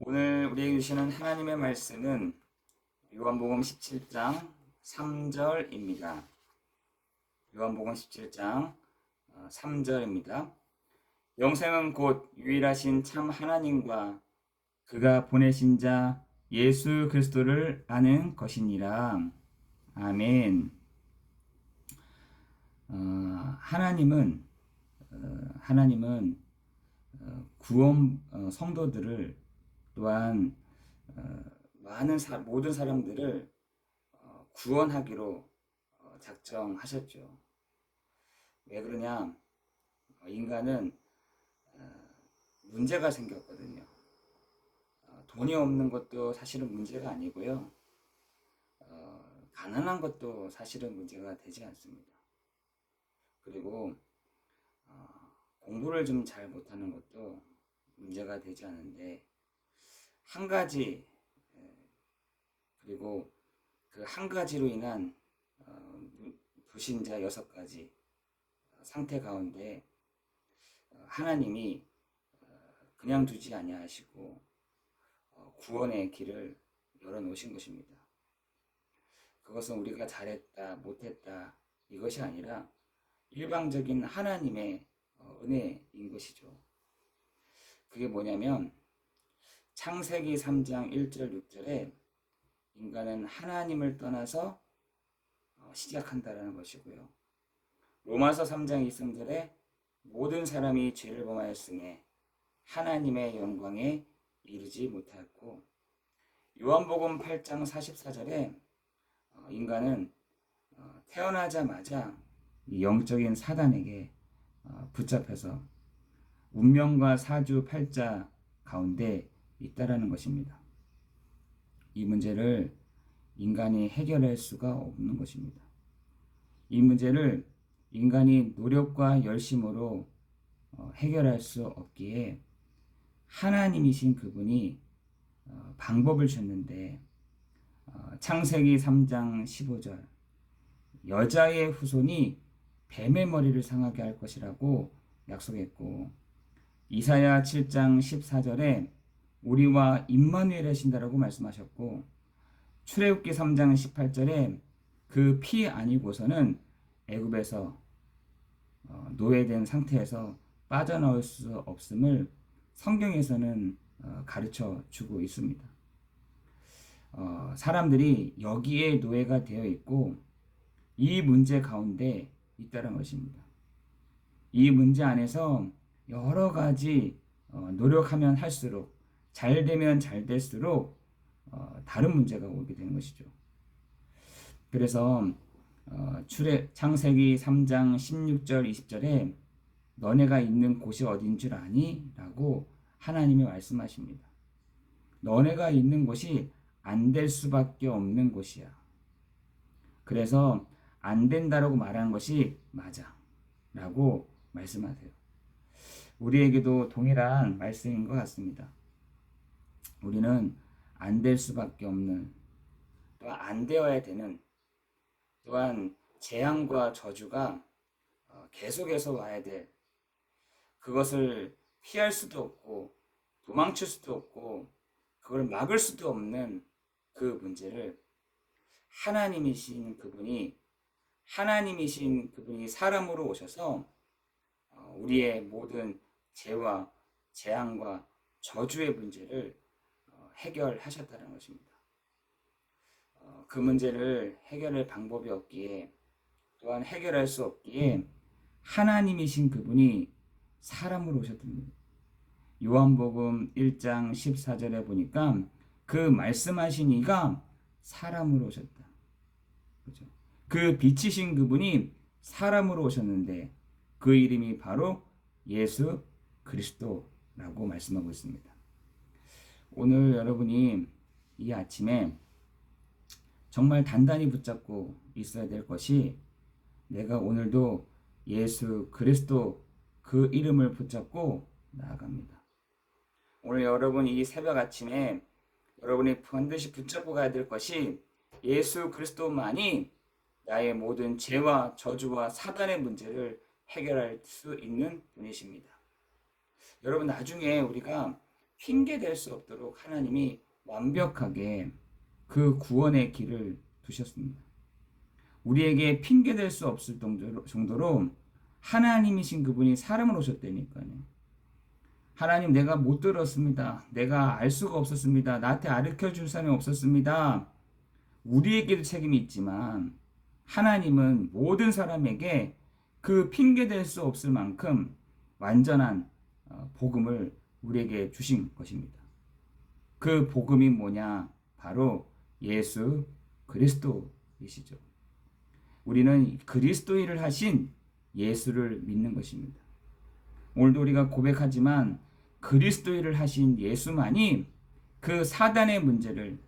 오늘 우리에게 주시는 하나님의 말씀은 요한복음 17장 3절입니다. 요한복음 17장 3절입니다. 영생은 곧 유일하신 참 하나님과 그가 보내신 자 예수 그리스도를 아는 것이니라. 아멘. 어, 하나님은 어, 하나님은 어, 구원 어, 성도들을 또한 어, 많은 사, 모든 사람들을 어, 구원하기로 어, 작정하셨죠. 왜 그러냐? 어, 인간은 어, 문제가 생겼거든요. 어, 돈이 없는 것도 사실은 문제가 아니고요. 어, 가난한 것도 사실은 문제가 되지 않습니다. 그리고 어, 공부를 좀 잘 못하는 것도 문제가 되지 않은데 한 가지 에, 그리고 그 한 가지로 인한 어, 불신자 여섯 가지 상태 가운데 어, 하나님이 어, 그냥 두지 아니하시고 어, 구원의 길을 열어 놓으신 것입니다. 그것은 우리가 잘했다 못했다 이것이 아니라 일방적인 하나님의 어, 은혜인 것이죠. 그게 뭐냐면 창세기 3장 1절 6절에 인간은 하나님을 떠나서 어, 시작한다라는 것이고요. 로마서 3장 2, 3절에 모든 사람이 죄를 범하였음에 하나님의 영광에 이르지 못하였고 요한복음 8장 44절에 어, 인간은 어, 태어나자마자 이 영적인 사단에게 어, 붙잡혀서 운명과 사주 팔자 가운데 있다라는 것입니다. 이 문제를 인간이 해결할 수가 없는 것입니다. 이 문제를 인간이 노력과 열심으로 어, 해결할 수 없기에 하나님이신 그분이 어, 방법을 줬는데 어, 창세기 3장 15절 여자의 후손이 뱀의 머리를 상하게 할 것이라고 약속했고 이사야 7장 14절에 우리와 임마누엘 하신다라고 말씀하셨고 출애굽기 3장 18절에 그 피 아니고서는 애굽에서 어, 노예된 상태에서 빠져나올 수 없음을 성경에서는 어, 가르쳐 주고 있습니다. 어, 사람들이 여기에 노예가 되어 있고 이 문제 가운데 있다는 것입니다. 이 문제 안에서 여러 가지 어, 노력하면 할수록 잘 되면 잘 될수록 어, 다른 문제가 오게 되는 것이죠. 그래서 어, 출애 창세기 3장 16절 20절에 너네가 있는 곳이 어딘 줄 아니? 라고 하나님이 말씀하십니다. 너네가 있는 곳이 안 될 수밖에 없는 곳이야. 그래서 안 된다라고 말하는 것이 맞아. 라고 말씀하세요. 우리에게도 동일한 말씀인 것 같습니다. 우리는 안 될 수밖에 없는, 또한 안 되어야 되는, 또한 재앙과 저주가 어, 계속해서 와야 될, 그것을 피할 수도 없고, 도망칠 수도 없고, 그걸 막을 수도 없는 그 문제를 하나님이신 그분이 하나님이신 그분이 사람으로 오셔서 어, 우리의 모든 죄와 재앙과 저주의 문제를 어, 해결하셨다는 것입니다. 어, 그 문제를 해결할 방법이 없기에 또한 해결할 수 없기에 하나님이신 그분이 사람으로 오셨답니다. 요한복음 1장 14절에 보니까 그 말씀하신 이가 사람으로 오셨다. 그죠? 그 빛이신 그분이 사람으로 오셨는데 그 이름이 바로 예수 그리스도라고 말씀하고 있습니다. 오늘 여러분이 이 아침에 정말 단단히 붙잡고 있어야 될 것이 내가 오늘도 예수 그리스도 그 이름을 붙잡고 나아갑니다. 오늘 여러분 이 새벽 아침에 여러분이 반드시 붙잡고 가야 될 것이 예수 그리스도만이 나의 모든 죄와 저주와 사단의 문제를 해결할 수 있는 분이십니다. 여러분 나중에 우리가 핑계 댈수 없도록 하나님이 완벽하게 그 구원의 길을 두셨습니다. 우리에게 핑계 댈수 없을 정도로, 하나님이신 그분이 사람을 오셨다니까요. 하나님 내가 못 들었습니다. 내가 알 수가 없었습니다. 나한테 가르쳐 줄 사람이 없었습니다. 우리에게도 책임이 있지만 하나님은 모든 사람에게 그 핑계 댈수 없을 만큼 완전한 어, 복음을 우리에게 주신 것입니다. 그 복음이 뭐냐? 바로 예수 그리스도이시죠. 우리는 그리스도 일을 하신 예수를 믿는 것입니다. 오늘도 우리가 고백하지만 그리스도 일을 하신 예수만이 그 사단의 문제를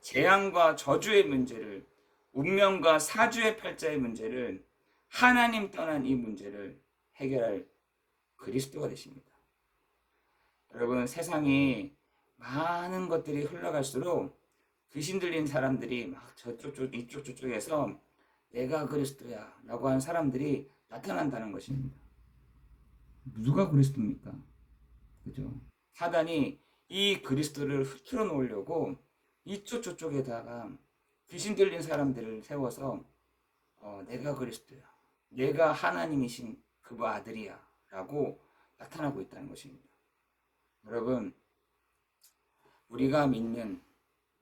재앙과 저주의 문제를 운명과 사주의 팔자의 문제를 하나님 떠난 이 문제를 해결할 그리스도가 되십니다. 여러분 세상이 많은 것들이 흘러갈수록 귀신 들린 사람들이 막 저쪽 저 이쪽 저쪽에서 내가 그리스도야 라고 하는 사람들이 나타난다는 것입니다. 누가 그리스도입니까? 그죠? 사단이 이 그리스도를 흐트러 놓으려고 이쪽 저쪽에다가 귀신 들린 사람들을 세워서 어, 내가 그리스도야. 내가 하나님이신 그 아들이야. 라고 나타나고 있다는 것입니다. 여러분, 우리가 믿는,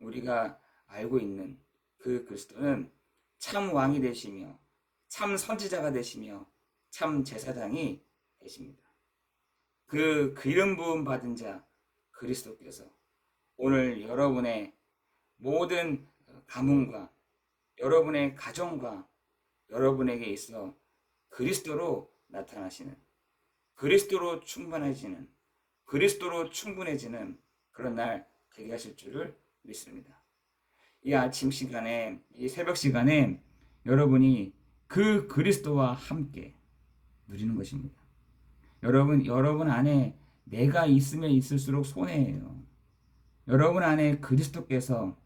우리가 알고 있는 그 그리스도는 참 왕이 되시며, 참 선지자가 되시며, 참 제사장이 되십니다. 그, 그 이름 부음 받은 자, 그리스도께서 오늘 여러분의 모든 가문과 여러분의 가정과 여러분에게 있어 그리스도로 나타나시는 그리스도로 충만해지는 그리스도로 충분해지는 그런 날 되게 하실 줄을 믿습니다. 이 아침 시간에 이 새벽 시간에 여러분이 그 그리스도와 함께 누리는 것입니다. 여러분 여러분 안에 내가 있으면 있을수록 손해예요. 여러분 안에 그리스도께서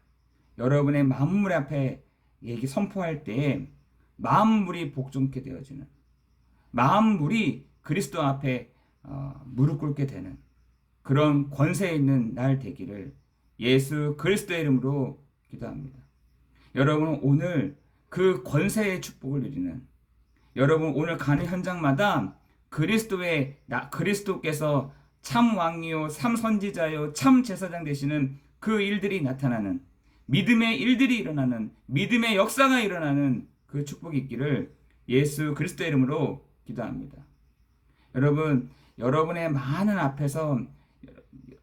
여러분의 만물 앞에 얘기 선포할 때 만물이 복종케 되어지는 만물이 그리스도 앞에 어, 무릎 꿇게 되는 그런 권세 있는 날 되기를 예수 그리스도의 이름으로 기도합니다. 여러분 오늘 그 권세의 축복을 누리는 여러분 오늘 가는 현장마다 그리스도의 나 그리스도께서 참 왕이요 참 선지자요 참 제사장 되시는 그 일들이 나타나는 믿음의 일들이 일어나는 믿음의 역사가 일어나는 그 축복이 있기를 예수 그리스도의 이름으로 기도합니다. 여러분, 여러분의 많은 앞에서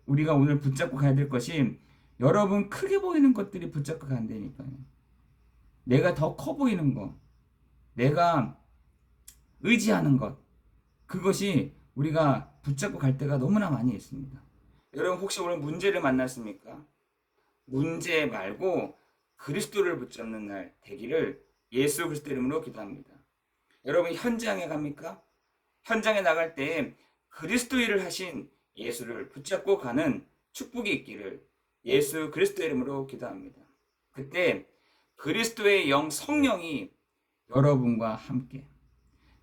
우리가 오늘 붙잡고 가야 될 것이 여러분 크게 보이는 것들이 붙잡고 간다니까요. 내가 더 커 보이는 것, 내가 의지하는 것, 그것이 우리가 붙잡고 갈 때가 너무나 많이 있습니다. 여러분 혹시 오늘 문제를 만났습니까? 문제 말고 그리스도를 붙잡는 날 되기를 예수 그리스도 이름으로 기도합니다. 여러분 현장에 갑니까? 현장에 나갈 때 그리스도 일을 하신 예수를 붙잡고 가는 축복이 있기를 예수 그리스도 이름으로 기도합니다. 그때 그리스도의 영 성령이 여러분과 함께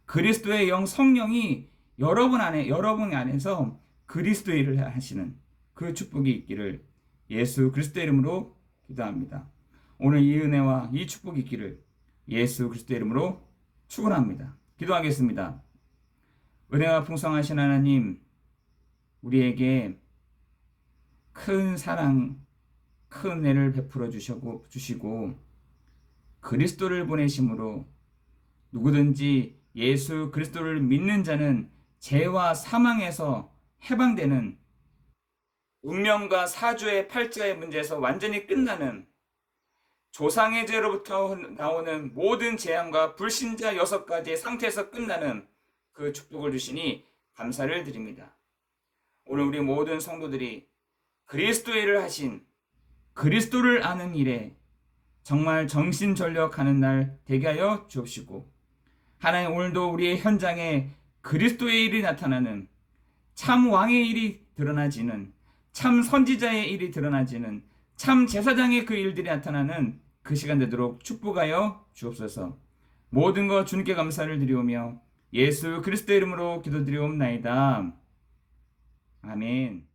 그리스도의 영 성령이 여러분 안에 여러분 안에서 그리스도 일을 하시는 그 축복이 있기를 예수 그리스도 이름으로 기도합니다. 오늘 이 은혜와 이 축복이 있기를 예수 그리스도 이름으로 축원합니다. 기도하겠습니다. 은혜와 풍성하신 하나님, 우리에게 큰 사랑, 큰 은혜를 베풀어 주시고, 주시고 그리스도를 보내심으로 누구든지 예수 그리스도를 믿는 자는 죄와 사망에서 해방되는 운명과 사주의 팔자의 문제에서 완전히 끝나는 조상의 죄로부터 나오는 모든 재앙과 불신자 여섯 가지의 상태에서 끝나는 그 축복을 주시니 감사를 드립니다. 오늘 우리 모든 성도들이 그리스도의 일을 하신 그리스도를 아는 일에 정말 정신 전력하는 날 되게 하여 주옵시고 하나님 오늘도 우리의 현장에 그리스도의 일이 나타나는 참 왕의 일이 드러나지는 참 선지자의 일이 드러나지는 참 제사장의 그 일들이 나타나는 그 시간 되도록 축복하여 주옵소서. 모든 것 주님께 감사를 드리오며 예수 그리스도 이름으로 기도드리옵나이다. 아멘.